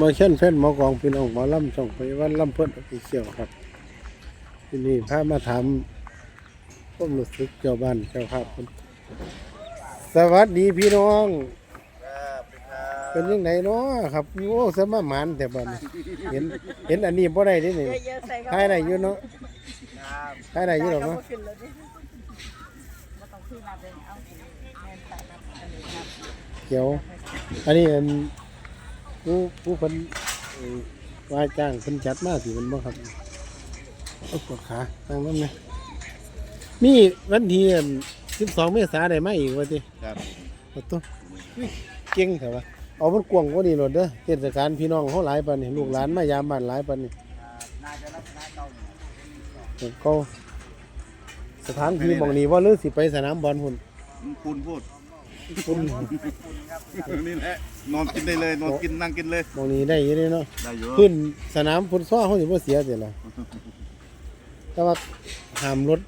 มาเช่นแฟนหมอกองพี่น้องหมอลำช่องไปวันลำเพิ่นออฟฟิเชียลครับ ที่นี่พามาถามความรู้สึกเจ้าบ้านเจ้าภาพเพิ่นสวัสดีพี่น้อง เป็นยังไงเนาะครับโอ้สมาหมานแต่บัดนี้เห็นเห็นอันนี้บ่ได้เดินี่เยอะๆใส่เข้าถ่ายได้อยู่เนาะถ่ายได้อยู่หรอกเนาะขึ้นเลยดิบ่ต้องขึ้นมาเป็นเอาสิแม่นตาน้ำอันนี้ครับเกี่ยวอันนี้อัน ผู้ผู้คนเอ่อว่าจ้างเพิ่นจัดมาสิมันบ่ครับเอาปวดขาทางนั้นไหมมีวันที่12เมษายนได้มาอีกว่าติครับเอาตัวอุ้ยเก่งแต่ว่าเอามันกว้างกว่านี้โลดเด้อเทศกาลพี่น้องเฮาหลายปานนี้ลูกหลานมายามบ้านหลายปานนี้น่าจะลักษณะเก่าอยู่ก็สถานที่หมองนี้ว่าหรือสิไปสนามบอลหุ่นมันคุณพูด คุณนี่แหละนอนกินได้เลย นอนกินนั่งกินเลยหมองนี้ได้อยี่เด้เนาะได้อยู่ขึ้นสนามฟุตซอลเขาสิบ่เสียเสียละแต่ว่าห้ามรถ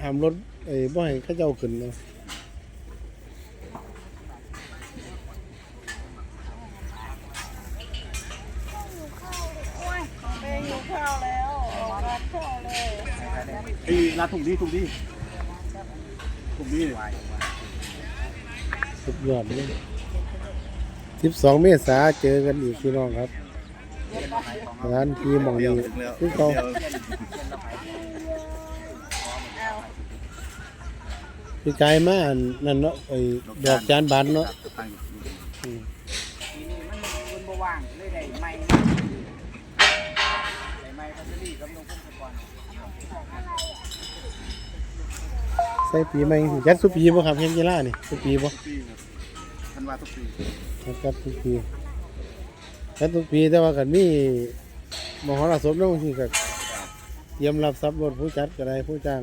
ห้ามรถไอ้บ่ให้เขาเจ้าขึ้นเนาะโอ้ยแม่หิวข้าวแล้วรัดข้าวเลยไอ้ร้านถุงดีถุงดีถุงดี สุดยอดเลย12เมษาเจอกันอีกพี่น้องครับสถานที่มองดียวนี้ถึงแล้วคือเขาพี่กายมาอันนั่นเนาะไอ้ดอกจานบานเนาะ ใส่ปีใหม่จัดสุปีบ่ครับเฮ็ดกีฬานี่สุปีบ่ทุกปีครับทันว่าทุกปีครับทุกปีครับทุกปีแต่ว่ากันมีมหรสพแล้วบางทีก็เตรียมรับทรัพย์รถผู้จัดก็ได้ผู้จ้าง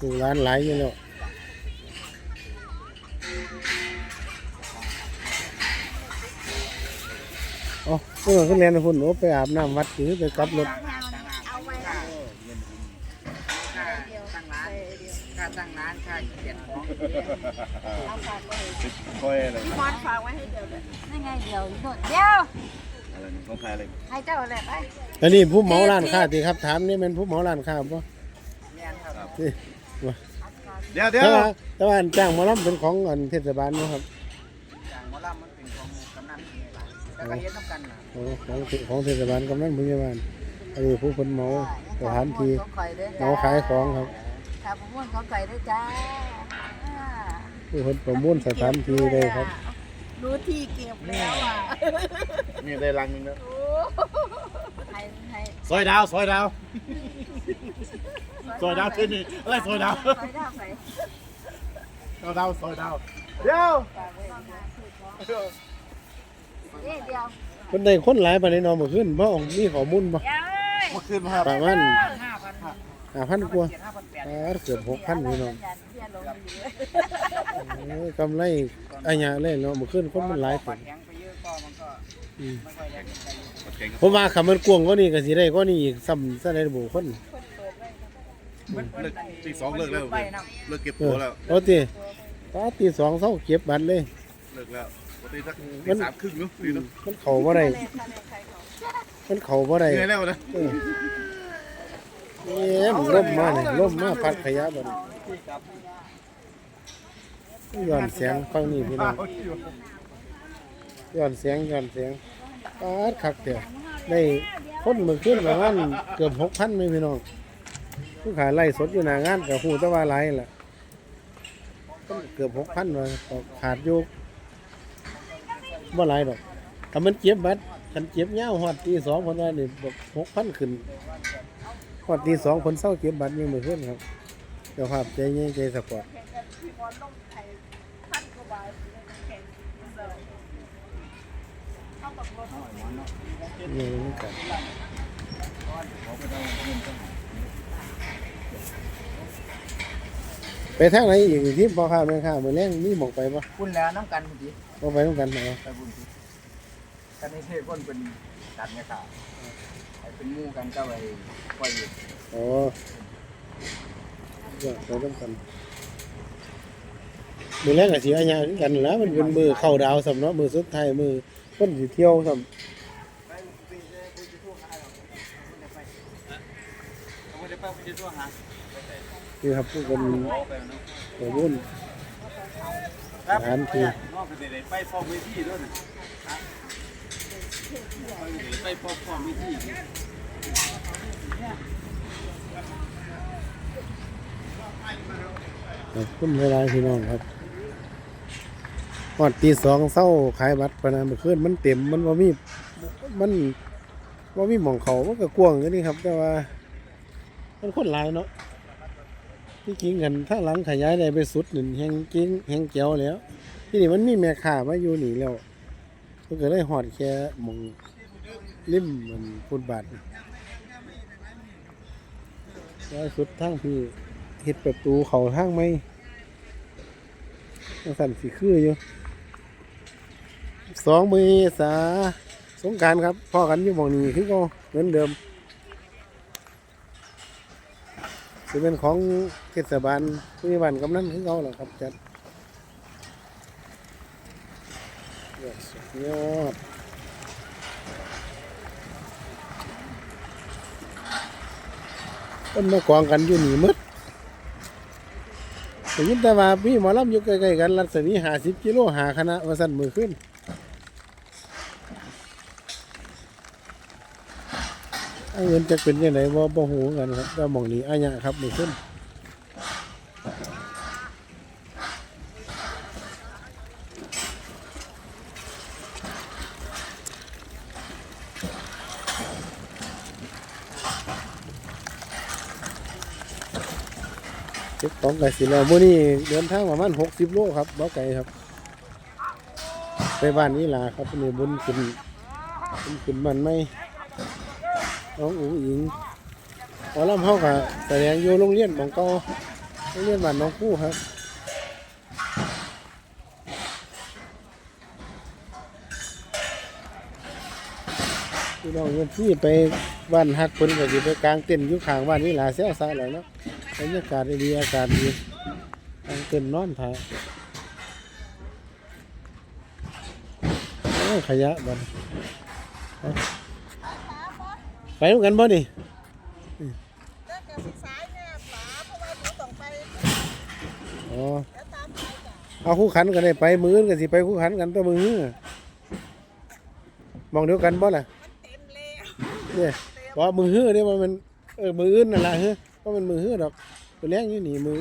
สู่ร้านหลายอยู่แล้วอ๋อเมื่อขึ้นเรียนนะคุณโอ้ไปอาบน้ำวัดหรือไปกลับรถ เอาไว้ ค่าตั้งร้านค่า ตั้งร้านค่าเขียนของเอาฝากไว้ให้ค่อยอะไรมอนฝากไว้ให้เดี๋ยวเลยนี่ไงเดี๋ยวโดดเดี๋ยวอะไรนี่ต้องขายอะไรให้เจ้าแหละไปอันนี้ผู้เหมาร้านค้าตีครับถามนี่เป็นผู้เหมาร้านค้าป่ะแม่นครับเดี๋ยวเดี๋ยแต่วว่าแต่ว่าอันจ้างหมาล้ำเป็นของอันเทศบาลเนาะครับอย่างหมอลำมันเป็นของกำนันนี่ล่ะแล้วก็เฮ็ดน้ำกันน่ะของของของเทศบาลกำนันผู้ใหญ่บ้านอันนี้ผู้คนเหมาสถานที่ของข่อยด้วยเหมาขายของครับ ครับผมม่วนของข่อยด้วยจ้าผู้คนประมูลสถานที่เลยครับ รู้ที่เก็บแล้วอะนี่ได้รังนึงแล้วโอ้ให้ให้ซอยดาวซอยดาวซอยดาวที่นี่อะไรซอยดาวซอยดาวใส่ซอยดาวซอยดาวเดี๋ยวเอ๊ะเดียวคนใดคนหลายปานใดเนอนบ่ขึ้นบ่มีข้อมูลบ่เอ้ยเมื่อคืนมาครับประมาณห้าพัน 5,000กว่าเจ็ดห้าพันแปดอ่าเกือบ6,000พี่น้องยันเพี้ยนลงอยู่โอ้ยกำไรอัญญะเลยเนาะบ่ขึ้นคนมันหลายคปันดแข็งไปเยอะก็มันก็อืมไม่ค่อยแรงใจอยู่ผมว่าคำมันกวางกว่านี้ก็สิได้กว่านี้อีกซ้ำซะได้บ่คนเลิกตีสองเลิกแล้วไปนำเลิกเก็บเอตัอวแล้วโอ้ติตาตีสองเช้าเก็บบัตรเลยเลิกแล้วปกติสักมัตีนสามครึ่งเนาะดีเนาะมันเข้าบ่ได้มันเข้าบ่ได้เหนื่อยแล้วนะ เอ๊ะมันล่มมาเนี่ยล่มมาพัดขยะบัดนี้ย้อนเสียงฟังนี่พี่น้องย้อนเสียงย้อนเสียงปาดคักเดียวได้คนเมื่อคืนประมาณเกือบหกพันไหมพี่น้องผู้ขายไล่สดอยู่หน้างานกับหูตะว่าไรล่ะเกือบหกพันว่าขาดอยู่บ่หลายดอกถ้ามันเจ็บบัดคันเจ็บยาวหอดตีสองคนว่านี่หกพันขึ้น หอดตีสองคนเศร้าเก็บบัตรยังมือขึ้นครับเจ้าภาพใจเย็นใจสปอร์ตนี่มันกันไปทางไหนอีกที่พ่อข้าแม่ข้ามือแรงมีหมองไปปะคุณแล้วน้ำกันพุ่นดิบ่ไปต้องกันเหรอไปบุญดิกันนี้เทคนเป็นจัดไงค่ะไอ้ เป็นหมู่กันก็ไปปล่อยอยู่อ๋อเดี๋ยวไปต้องกันมือแรกก็สิอาญาคือกันแหล้วมันเป็นมือเข้าดาวสำเนาะมือสุดท้ายมือคนสิเที่ยวสำเอาไปได้ไปไปตัวหานี่ครับผู้คนเอาไปเนาะตัววุ่น ครับสถานที่นอกจากได้ไปฟอร์มเวทีด้วยนะไปฟอร์มฟอร์มเวที ขอบคุณเวลาพี่น้องครับฮอดตีสองเศร้าขายบัตรปะนะเมื่อคืนมันเต็มมันว่ามีมันว่ามีหมองเขามันก็กว้างอยู่นี่ครับ แต่ว่า มันคนหลายเนาะที่จริงกันถ้าหลังขยายได้ไปสุดหนึ่งแหงจริงแหงเจียวแล้ว ที่นี่มันมีแม่ค้ามาอยู่หนีแล้วมันก็เลยหอดแค่หมองริมมันฟุตบาทแล้วสุดทางพี่ เฮ็ดประตูเขาทางไหมสั่นสีคืออยู่สองมือสาสงการครับพ่อกันอยู่หมองนี้คือก็เหมือนเดิมจะเป็นของเทศบาลผู้ใหญ่บ้านกำนันคือเขาหละครับจัดยอดสุดยอดต้นมากวางกันอยู่หนีมืด แต่ยินแต่ว่าพี่หมอลำอยู่ใกล้ๆกัน รัศมีหาสิบกิโลหาคณะมาสั่นมือขึ้นเอาเงินจะเป็นยังไงบ่าบ่หูกันครับก็มองนี้อาญะครับมือขึ้น ก็บของไก่สิแล้วมื้อนี้เดินทางประมาณ60โลครับบ่ไกลครับ ไปบ้านนี้ล่ะครับนี่บุญขึ้นบุญขึ้นบ้านใหม่น้องอุ๋งอิงหมอลำเฮาก็แสดงอยู่โรงเรียนของเก่าโรงเรียนบ้านน้องคู่ครับพี่น้องเงินที่ไปบ้านฮักเพิ่นก็สิไปกลางเต็นท์อยู่ข้างบ้านนี้ล่ะเสียซะแล้วเนาะ บรรยากาศดีอากาศดีทางเต็นนอนถ่ายขยะบันไปไปด้วยกันบ่นี่เลิเอาคู่ขันกันได้ไปมือื่นกันสิไปคู่ขันกันตัวมือมองเดียวกันบ่ล่ะเนี่ยเพราะมือฮื้อเนี่ยมันเออมืออื่นนั่นล่ะเฮ้อ เพราะมันมือฮื้อดอกตัวแรงอยู่นี่มือ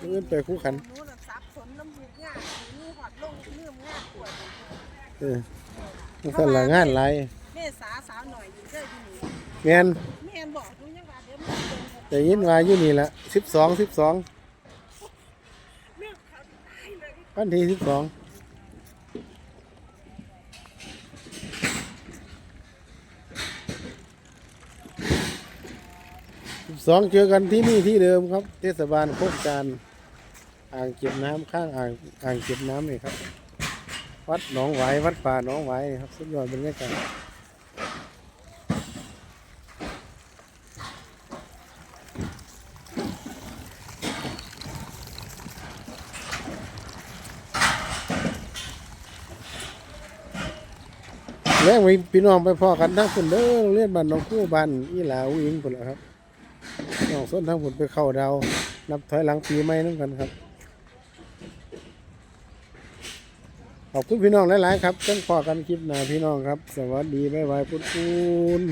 มืออื่นไปคู่ขันหนูน่ะสับสนน้ำมูกง่ายหนูหอดลงเนื้อง่ายปวดเออมันสั่นละงานหลายแม่สาสาวหน่อยอยู่เด้อที่นี่แม่นแม่บอกหนูยังว่าเดี๋ยวมันเป็นแต่ยินว่าอยู่นี่ละสิบสองสิบสองเรื่องเขาตายเลย วันที่สิบสอง สองเจอกันที่นี่ที่เดิมครับ เทศบาลโคกจานอ่างเก็บน้ำข้างอ่างอ่างเก็บน้ำนี่ครับ วัดหนองไหววัดป่าหนองไหวครับ สุดยอดบรรยากาศแล้งไปพี่น้องไปพ่อกันทั้งคนเด้อเรียนบ้านน้องคู่บ้านอีหลาอุอิงคนละครับ น้องส้นทั้งหมดไปเข้าดาว นับถอยหลังปีใหม่นั่นกันครับ ขอบคุณพี่น้องหลาย ๆ ครับเจังพอกันคลิปหน้าพี่น้องครับ สวัสดีบ๊ายบายพุทธคุณ